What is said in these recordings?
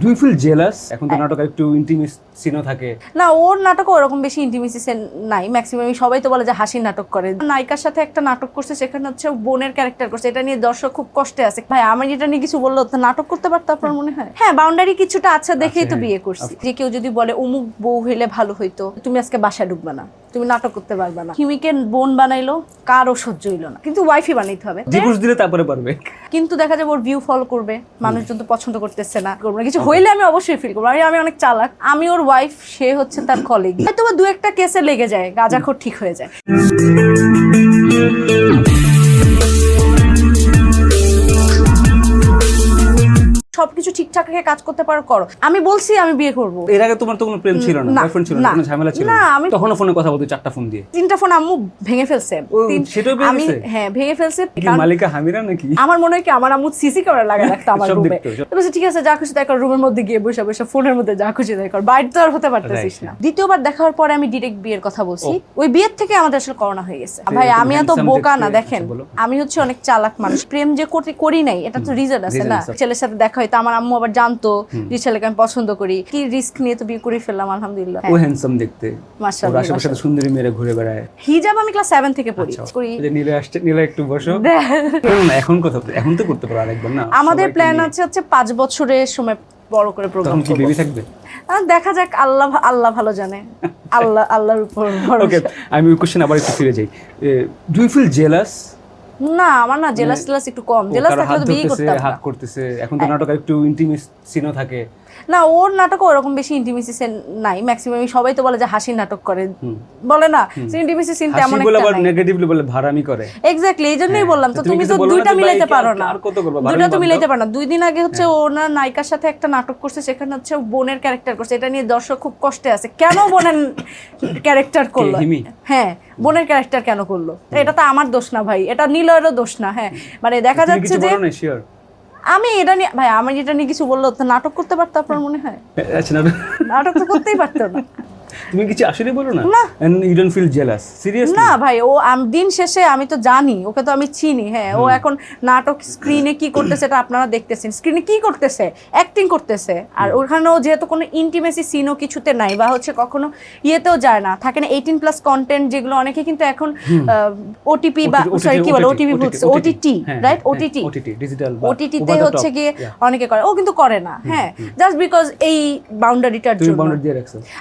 Do you feel jealous এখন তো নাটক একটু ইন্টিমেট সিনও থাকে। না ওর নাটকও ওরকম বেশি ইন্টিমেসি নাই ম্যাক্সিমাম সবাই তো বলে যে হাসির নাটক করে। নায়িকার সাথে একটা নাটক করছে সেখানে হচ্ছে বোনের ক্যারেক্টার করছে এটা নিয়ে দর্শক খুব কষ্টে আছে। ভাই আমি এটা নিয়ে কিছু বলল তো নাটক করতে পারতো আপনার মনে হয়? হ্যাঁ বাউন্ডারি কিছুটা আছে দেখেই তো হ্যাঁ। বিয়ে করছি। যে কেউ যদি বলে অমুক বউ হইলে ভালো হইতো তুমি আজকে বাসায় ঢুকবে না। তুমি নাটক করতে পারবে না। হিমিকে বোন বানাইলো কারও সহ্য হইল না। কিন্তু ওয়াইফই বানাইতে হবে। ডিভোর্স দিলে তারপরে পারবে। কিন্তু দেখা যাবে ওর ভিউ ফলো করবে মানুষজন তো পছন্দ করতেছে না। করবে না। কিছু হইলে আমি অবশ্যই ফিল করব। আমি আমি অনেক চালাক। আমি ওর ওয়াইফ সে হচ্ছে তার কলিগ হয়তো বা দু একটা কেসে লেগে যায় গাঁজাখোর ঠিক হয়ে যায়। সবকিছু কাজ করতে পারো করো। আমি বলছি আমি বিয়ে করব। এর আগে তোমার তো কোনো প্রেম ছিল না বয়ফ্রেন্ড ছিল না। কোনো ঝামেলা ছিল না, আমি- তখনও ফোনে কথা বলতো চারটা ফোন দিয়ে। তিনটা ফোন আম্মু ভেঙে ফেলছে। সেটাও আমি হ্যাঁ ভেঙে ফেলছে। মালিকা হামিরা নাকি? আমার মনে হয় কি আমার আম্মু সিসি ক্যামেরা লাগা রাখতো আমার রুমে তো বলছে, ঠিক আছে যা খুশি তাই কর রুমের মধ্যে গিয়ে বসে বসে ফোনের মধ্যে যা খুশি তাই কর। বাইরে তো আর হতে পারতেছিস না। দ্বিতীয়বার দেখা হওয়ার পরে আমি ডিরেক্ট বিয়ের কথা বলছি। ওই বিয়ের থেকে আমাদের আসলে করোনা হয়ে গেছে। ভাই আমি এত বোকা না দেখেন। আচ্ছা, আমি হচ্ছে অনেক চালাক মানুষ প্রেম যে করতে করি নাই এটা তো রিজন আছে না। ছেলের সাথে দেখা হয়তো আমার আম্মু আবার জানতো যে ছেলেকে আমি পছন্দ করি। কি রিস্ক নিয়ে তো বিয়ে করে ফেললাম আলহামদুলিল্লাহ। ও হ্যান্ডসাম দেখতে। মাশাআল্লাহ, আশেপাশে সুন্দরী মেয়েরা ঘুরে বেড়ায়। হিজাব আমি ক্লাস সেভেন থেকে পড়ি আচ্ছা, করি। নীলা আসছে নীলা একটু বসো। না, এখন কথা এখন তো করতে পারো আরেকবার না? আমাদের প্ল্যান আছে হচ্ছে পাঁচ বছরের সময় বড় করে প্রোগ্রাম কি বেবি থাকবে? দেখা যাক আল্লাহ আল্লাহ ভালো জানে। আল্লাহ আল্লাহর উপর ভরসা। ওকে আমি ওই কোশ্চেন আবার একটু ফিরে যাই। ডু ইউ ফিল জেলাস না আমার না জেলাস টেলাস একটু কম। জেলাস থাকলে তো বিয়ে করতাম হাত করতেছে। এখন তো নাটক একটু ইন্টিমেট সিনও থাকে। না ওর নাটকও ওরকম বেশি ইন্টিমেসি নাই। ম্যাক্সিমাম সবাই তো বলে যে হাসির নাটক করে। বলে না ইন্টিমেসি সিন তেমন একটা নাই। নেগেটিভলি বলে ভাড়ামি করে। এক্স্যাক্টলি এই জন্যই হ্যাঁ, বললাম তো তুমি তো দুইটা মিলাইতে পারো না। আর কত করব? দুইটা তো মিলাইতে। পারো না। দুই দিন আগে হচ্ছে ওনার নায়িকার সাথে একটা নাটক করছে সেখানে হচ্ছে বোনের ক্যারেক্টার করছে। এটা নিয়ে দর্শক খুব কষ্টে আছে। কেন বোনের ক্যারেক্টার করল? হ্যাঁ বোনের ক্যারেক্টার কেন করল? এটা তো আমার দোষ না ভাই। এটা নীলয়েরও দোষ না হ্যাঁ। মানে দেখা যাচ্ছে যে আমি এটা নিয়ে ভাই আমি এটা নিয়ে কিছু বলল তো নাটক করতে পারতো আপনার মনে হয়? আচ্ছা নাটক নাটক তো করতেই পারতো না। তুমি কিছু আসলে বলো না। And you don't feel jealous seriously না ভাই ও দিন শেষে আমি তো জানি ওকে তো আমি চিনি হ্যাঁ ও এখন নাটক স্ক্রিনে কি করতেছে এটা আপনারা দেখতেছেন স্ক্রিনে কি করতেছে অ্যাক্টিং করতেছে আর ওখানেও যেহেতু কোনো ইন্টিমেসি সিনও কিছুতে নাই বা হচ্ছে কখনো ইয়েতেও যায় না থাকে না এইটিন প্লাস কন্টেন্ট যেগুলো অনেকে কিন্তু এখন ওটিপি বা সরি কি বলে ওটিপি বলছে ওটিটি হ্যাঁ, রাইট ওটিটি ওটিটি ডিজিটাল ওটিটিতে হচ্ছে গিয়ে অনেকে করে ও কিন্তু করে না হ্যাঁ জাস্ট বিকজ এই বাউন্ডারিটার জন্য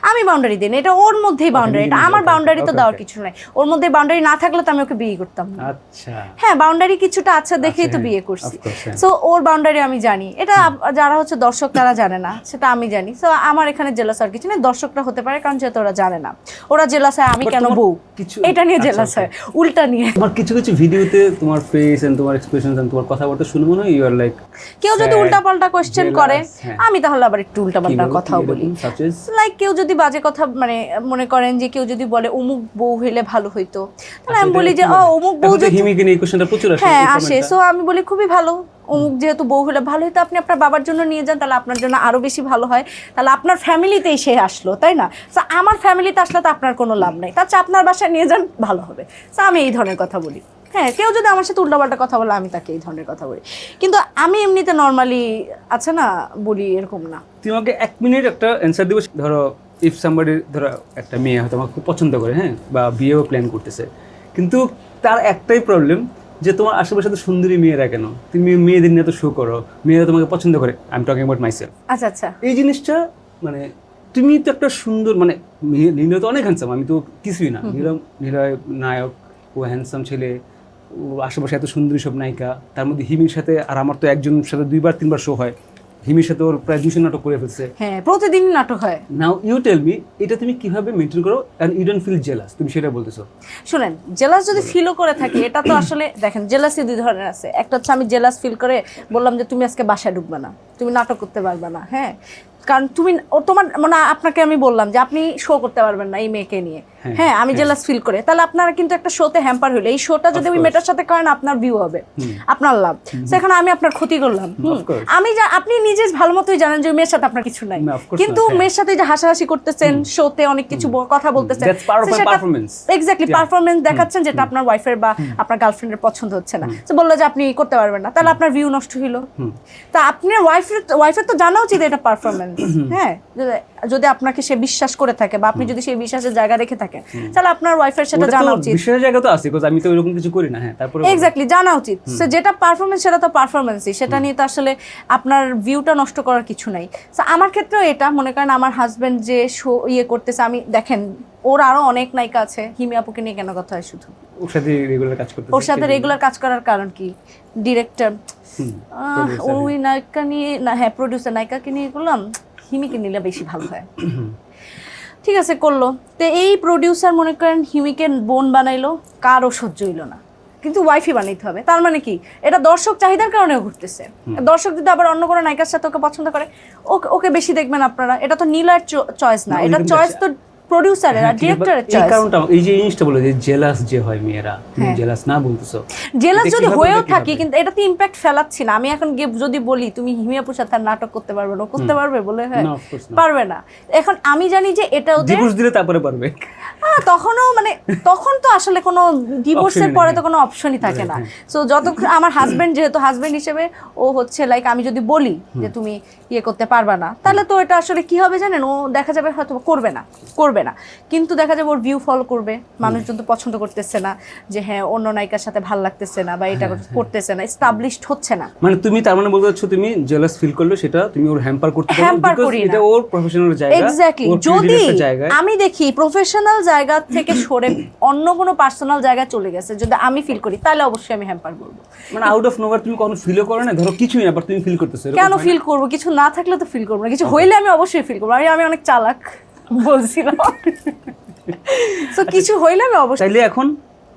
আমি বাউন্ডারি দিই না, এটা ওর মধ্যেই বাউন্ডারি এটা আমার বাউন্ডারি তো দেওয়ার কিছু নাই। ওর মধ্যে বাউন্ডারি না থাকলে তো আমি ওকে বিয়ে করতাম না। আচ্ছা। হ্যাঁ বাউন্ডারি কিছুটা আছে দেখেই তো হ্যাঁ, বিয়ে করছি। course, হ্যাঁ। সো ওর বাউন্ডারি আমি জানি। এটা যারা হচ্ছে দর্শক তারা জানে না সেটা আমি জানি। সো আমার এখানে জেলাস আর কিছু নেই। দর্শকরা হতে পারে কারণ যেহেতু ওরা জানে না। ওরা জেলাস হয় আমি কেন বউ? কিছু- এটা নিয়ে আচ্ছা, জেলাস হয় উল্টা নিয়ে। তোমার কিছু কিছু ভিডিওতে তোমার ফেস এন্ড তোমার এক্সপ্রেশন এন্ড তোমার কথাবার্তা শুনে মনে হয় ইউ আর লাইক কেউ যদি উল্টা পাল্টা jealous, করে হ্যাঁ। আমি তাহলে আবার একটু উল্টা পাল্টা কথাও বলি লাইক কেউ যদি বাজে কথা মানে মনে করেন যে কেউ যদি বলে অমুক বউ হইলে ভালো হইতো। তাহলে আমি বলি যে ও অমুক বউ হ্যাঁ আসে। সো আমি বলি খুবই ভালো। অমুক যেহেতু বউ হলে ভালো হইতো আপনি আপনার বাবার জন্য নিয়ে যান তাহলে আপনার জন্য আরও বেশি ভালো হয়। তাহলে আপনার ফ্যামিলিতেই সে আসলো তাই না? আমার ফ্যামিলিতে আসলে তো আপনার কোনো লাভ নেই। তার আপনার বাসায় নিয়ে যান ভালো হবে। তো আমি এই ধরনের কথা বলি। হ্যাঁ কেউ যদি আমার সাথে উল্টাপাল্টা কথা বলে আমি তাকে এই ধরনের কথা বলি। কিন্তু আমি এমনিতে নর্মালি আছে না বলি এরকম না। তুমি আমাকে এক মিনিট একটা অ্যান্সার দিবো ধরো ইফ সামবাডি ধরো একটা মেয়ে হয়তো আমাকে খুব পছন্দ করে হ্যাঁ বা বিয়েও প্ল্যান করতেছে। কিন্তু তার একটাই প্রবলেম যে তোমার আশেপাশে তো সুন্দরী মেয়েরা কেন? তুমি মেয়েদের নিয়ে তো শো করো মেয়েরা তোমাকে পছন্দ করে I am talking about myself আচ্ছা আচ্ছা। এই জিনিসটা মানে তুমি তো একটা সুন্দর মানে নীল- নীলা তো অনেক হ্যান্ডসাম আমি তো কিছুই না। নীলম নীলয় নায়ক ও হ্যান্ডসাম ছেলে ও আশেপাশে এত সুন্দরী সব নায়িকা তার মধ্যে হিমির সাথে আর আমার তো একজনের সাথে দুইবার তিনবার শো হয়। হিমির সাথে ওর প্রায় দুশো নাটক করে ফেলছে। হ্যাঁ প্রতিদিন নাটক হয়। নাও ইউ টেল মি এটা তুমি কীভাবে মেনটেন করো and you don't feel jealous তুমি সেটা বলতেছো। শুনেন জেলাস যদি ফিলও করে থাকি এটা তো আসলে দেখেন জেলাসি দুই ধরনের আছে। একটা হচ্ছে আমি জেলাস ফিল করে বললাম যে তুমি আজকে বাসায় ঢুকবে না তুমি নাটক করতে পারবে না হ্যাঁ? কারণ তুমি ও তোমার মানে আপনাকে আমি বললাম যে আপনি শো করতে পারবেন না এই মেয়েকে নিয়ে। হ্যাঁ, হ্যাঁ আমি হ্যাঁ। জেলাস ফিল করে। তাহলে আপনারা কিন্তু একটা শোতে হ্যাম্পার হইল। এই শোটা যদি ওই. মেয়েটার সাথে করেন আপনার ভিউ হবে। আপনার লাভ। সেখানে আমি আপনার ক্ষতি করলাম. আমি যা আপনি নিজে ভালো মতোই জানেন যে ওই মেয়ের সাথে আপনার কিছু নাই। কিন্তু হ্যাঁ। মেয়ের সাথে যে হাসাহাসি করতেছেন শোতে অনেক কিছু কথা বলতেছেন. এক্স্যাক্টলি পারফরমেন্স দেখাচ্ছেন যেটা আপনার ওয়াইফের বা আপনার গার্লফ্রেন্ডের পছন্দ হচ্ছে না। তো বলল যে আপনি করতে পারবেন না। তাহলে আপনার ভিউ নষ্ট হইল। তা আপনার ওয়াইফের ওয়াইফের তো জানা উচিত এটা পারফরমেন্স হ্যাঁ যদি- যদি আপনাকে সে বিশ্বাস করে থাকে বা আপনি যদি সেই বিশ্বাসের জায়গা রেখে থাকেন তাহলে আপনার ওয়াইফের সেটা জানা উচিত। বিশ্বাসের জায়গা তো আছে আমি তো ওইরকম কিছু করি না। হ্যাঁ তারপরে এক্স্যাক্টলি জানা উচিত। সে যেটা পারফরমেন্স সেটা তো পারফরমেন্সই সেটা নিয়ে তো আসলে আপনার ভিউটা নষ্ট করার কিছু নাই। So, আমার ক্ষেত্রেও এটা মনে করেন আমার হাজবেন্ড যে শো ইয়ে করতেছে আমি দেখেন ওর আরও অনেক নায়িকা আছে। হিমি আপুকে নিয়ে কেন কথা হয় শুধু? ওর সাথে রেগুলার কাজ করতে ওর সাথে রেগুলার কাজ করার কারণ কি? ডিরেক্টর ওই নায়িকা নিয়ে না হ্যাঁ প্রডিউসার নায়িকাকে নিয়ে করলাম হিমিকে নিলে বেশি ভালো হয়। ঠিক আছে করল। তো এই প্রডিউসার মনে করেন হিমিকে বোন বানাইলো কারও সহ্য হইল না। কিন্তু ওয়াইফই বানাইতে হবে। তার মানে কি? এটা দর্শক চাহিদার কারণে ঘুরতেছে দর্শক যদি আবার অন্য কোনো নায়িকার সাথে ওকে পছন্দ করে ওকে ওকে বেশি দেখবেন আপনারা। এটা তো নীলার চয়েস না। না, এটা চয়েস তো প্রডিউসারের আর হ্যাঁ, ডিরেক্টরের এই কারণটা এই যে জিনিসটা বলে যে জেলাস যে হয় মেয়েরা তুমি হ্যাঁ। জেলাস না বলতেছো। জেলাস যদি হয়েও থাকি কিন্তু এটা তো ইম্প্যাক্ট ফেলাচ্ছি না। আমি এখন গিয়ে যদি বলি তুমি হিমিয়াপুর সাথে আর নাটক করতে পারবে না করতে পারবে বলে হ্যাঁ. পারবে না। এখন আমি জানি যে এটা ওদের ডিভোর্স দিলে তারপরে পারবে। হ্যাঁ, তখনও মানে তখন তো আসলে কোনো ডিভোর্সের পরে তো কোনো অপশনই থাকে না। হ্যাঁ। সো যত আমার হাজবেন্ড যেহেতু হাজবেন্ড হিসেবে ও হচ্ছে লাইক আমি যদি বলি যে তুমি ইয়ে করতে পারবা না তাহলে তো এটা আসলে কি হবে জানেন? ও দেখা যাবে হয়তো করবে না করবে না। কিন্তু দেখা যাবে ওর ভিউ ফলো করবে। মানুষজন তো পছন্দ করতেছে না যে হ্যাঁ অন্য নায়িকার সাথে ভালো লাগতেছে না বা এটা করতেছে না এস্টাবলিশড হচ্ছে না। মানে তুমি তার মানে বলতে চাচ্ছ তুমি জেলাস ফিল করলে সেটা তুমি ওর হ্যাম্পার করতে পারো Hamper করি এটা ওর প্রফেশনাল জায়গা এক্স্যাক্টলি যদি আমি দেখি প্রফেশনাল জায়গা থেকে সরে অন্য কোনো পার্সোনাল জায়গায় চলে গেছে যদি আমি ফিল করি তাহলে অবশ্যই আমি হ্যাম্পার বলব মানে আউট অফ নোভার তুমি কখনো ফিলও করো না ধরো কিছুই না বাট তুমি ফিল করতেছো কেন ফিল করব? কিছু না থাকলে তো ফিল করব না। কিছু হইলে আমি অবশ্যই ফিল করব। আমি অনেক চালাক। বলছিলাম। তো কিছু হইলাম অবশ্যই তাইলে এখন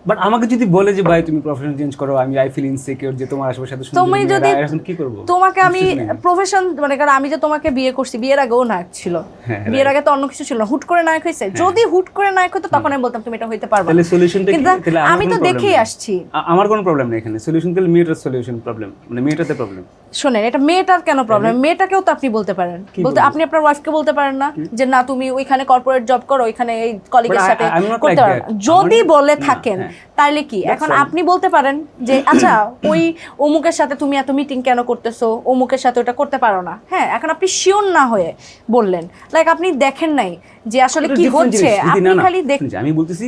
বাট আমাকে যদি বলে যে ভাই তুমি প্রফেশন চেঞ্জ করো আমি আই ফিল ইনসিকিউর যে তোমার আশেপাশে এত সুন্দর তুমি যদি কি করব? তোমাকে আমি প্রফেশন মানে কারণ আমি যে তোমাকে বিয়ে করছি বিয়ের আগেও নায়ক ছিল। হ্যাঁ, বিয়ের আগে তো অন্য কিছু ছিল না। হুট করে নায়ক হয়েছে। যদি হুট করে নায়ক হতো তখন আমি বলতাম তুমি এটা হইতে পারবে তাহলে সলিউশনটা কি? তাহলে আমি তো দেখেই আসছি। আমার কোনো প্রবলেম নেই এখানে। সলিউশন তাহলে মেয়েটার সলিউশন প্রবলেম মানে মেয়েটাতে প্রবলেম শোনেন এটা মেয়েটার কেন প্রবলেম মেয়েটাকেও তো আপনি বলতে পারেন। বলতে আপনি আপনার ওয়াইফকে বলতে পারেন না যে না তুমি ওইখানে কর্পোরেট জব করো ওইখানে এই কলিগের সাথে করতে that. যদি বলে থাকেন হ্যাঁ। তাইলে কি? এখন আপনি বলতে পারেন যে আচ্ছা ওই অমুকের সাথে তুমি এত মিটিং কেন করতেছো? অমুকের সাথে ওটা করতে পারো না। হ্যাঁ এখন আপনি শিওর না হয়ে বললেন। লাইক আপনি দেখেন নাই যে আসলে কি হচ্ছে। আপনি খালি দেখ আমি বলতেছি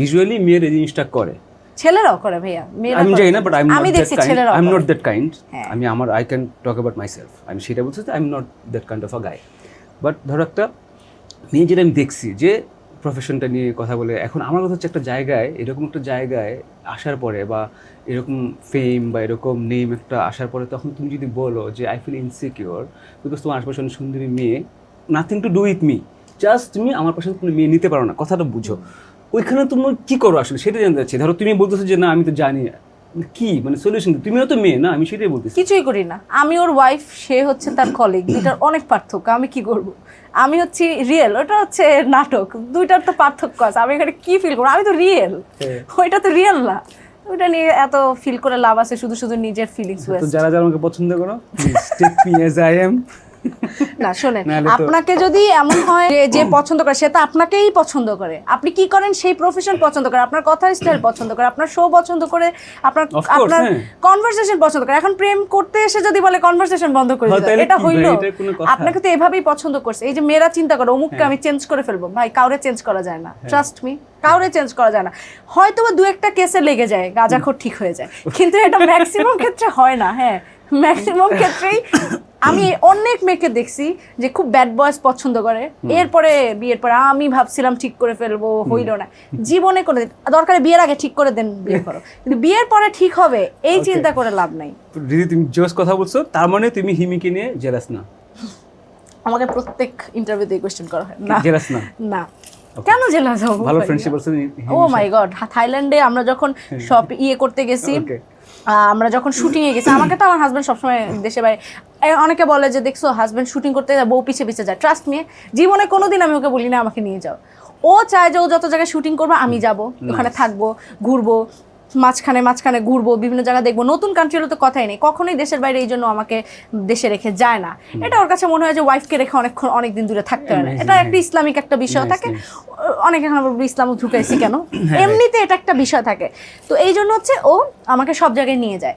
ইউজুয়ালি মেয়ের এই জিনিসটা করে। ছেলেরাও করে ভাইয়া আমি জানি না বাট আই আমি দেখছি ছেলেরাও I am not that kind. আমি আমার I can talk about myself আমি সেটা বলছি I am not that kind of a guy but ধরো একটা মেয়ে যেটা আমি দেখছি যে প্রফেশনটা নিয়ে কথা বলে। এখন আমার কথা হচ্ছে একটা জায়গায়, এরকম একটা জায়গায় আসার পরে বা এরকম ফেম বা এরকম নেম একটা আসার পরে তখন তুমি যদি বলো যে আই ফিল ইনসিকিওর বিকজ তোমার আশপাশে সুন্দরী মেয়ে। Nothing to do with me just তুমি আমার পাশে কোনো মেয়ে নিতে পারো না। কথাটা বুঝো। ওইখানে তুমি কী করো আসলে? সেটা জানতে চাচ্ছি। ধরো তুমি বলতেছো যে, না, আমি তো জানি। কি? মানে সলিউশন তুমিও তো মেয়ে না? আমি সেটাই বলতেছি। কিছুই করি না। আমি ওর ওয়াইফ সে হচ্ছে তার কলিগ দুইটার অনেক পার্থক্য আমি কি করব? আমি হচ্ছি রিয়েল ওটা হচ্ছে নাটক দুইটার তো পার্থক্য আছে। আমি এখানে কি ফিল করব? আমি তো রিয়েল হ্যাঁ। ওইটা তো রিয়েল না। ওইটা নিয়ে এত ফিল করে লাভ আছে শুধু শুধু নিজের ফিলিংস যারা যারা আমাকে পছন্দ করো take me as I am না শোনেন আপনাকে যদি এমন হয় যে যে পছন্দ করে সে তো আপনাকেই পছন্দ করে। আপনি কি করেন? সেই প্রফেশন পছন্দ করে আপনার কথার স্টাইল পছন্দ করে আপনার শো পছন্দ করে আপনার আপনার হ্যাঁ। কনভারসেশন পছন্দ করে। এখন প্রেম করতে এসে যদি বলে কনভারসেশন বন্ধ করে হ্যাঁ, তাহলে এটা হইল? আপনাকে তো এভাবেই পছন্দ করছে। এই যে মেয়েরা চিন্তা করে অমুককে হ্যাঁ। আমি চেঞ্জ করে ফেলব। ভাই কাউরে চেঞ্জ করা যায় না। ট্রাস্ট মি কাউরে চেঞ্জ করা যায় না। হয়তো দু একটা কেসে লেগে যায় গাঁজাখোর ঠিক হয়ে যায়। কিন্তু এটা ম্যাক্সিমাম ক্ষেত্রে হয় না হ্যাঁ। ম্যাক্সিমাম ক্ষেত্রেই আমি অনেক মেয়েকে দেখছি যে খুব ব্যাড বয়েস পছন্দ করে। এরপরে বিয়ের পরে আমি ভাবছিলাম ঠিক করে ফেলব হইল না। জীবনে করে দরকারে বিয়ের আগে ঠিক করে দেন বিয়ে করো। কিন্তু বিয়ের পরে ঠিক হবে এই চিন্তা করে লাভ নাই। দিদি তুমি জোস কথা বলছো তার মানে তুমি হিমিকে নিয়ে জেলাস না? আমাকে প্রত্যেক ইন্টারভিউতে কোয়েশ্চেন করা হয়। না। জেলাস না? না। কেন জেলাস হব? ভালো ফ্রেন্ডশিপ আছে ও মাই গড থাইল্যান্ডে আমরা যখন সব ইয়ে করতে গেছি আমরা যখন শুটিং এ গেছি আমাকে তো আমার হাজবেন্ড সবসময় দেশে বাইরে অনেকে বলে যে দেখছ হাজবেন্ড শুটিং করতে যায় বউ পিছিয়ে পিছিয়ে যায়। ট্রাস্ট নিয়ে জীবনে কোনোদিন আমি ওকে বলি না আমাকে নিয়ে যাও। ও চায় যে ও যত জায়গায় শুটিং করব আমি যাব ওখানে থাকব ঘুরবো। মাঝখানে মাঝখানে ঘুরবো বিভিন্ন জায়গা দেখব। নতুন কান্ট্রি হলে তো কথাই নেই। কখনোই দেশের বাইরে এই জন্য আমাকে দেশে রেখে যায় না। এটা ওর কাছে মনে হয় যে ওয়াইফকে রেখে অনেকক্ষণ অনেক দিন দূরে থাকতে হয় না। এটা একটা ইসলামিক একটা বিষয়। থাকে. অনেক এখন আবার ইসলাম ঢুকাইছি কেন? হ্যাঁ। এমনিতে এটা একটা বিষয় থাকে। তো এই জন্য হচ্ছে ও আমাকে সব জায়গায় নিয়ে যায়।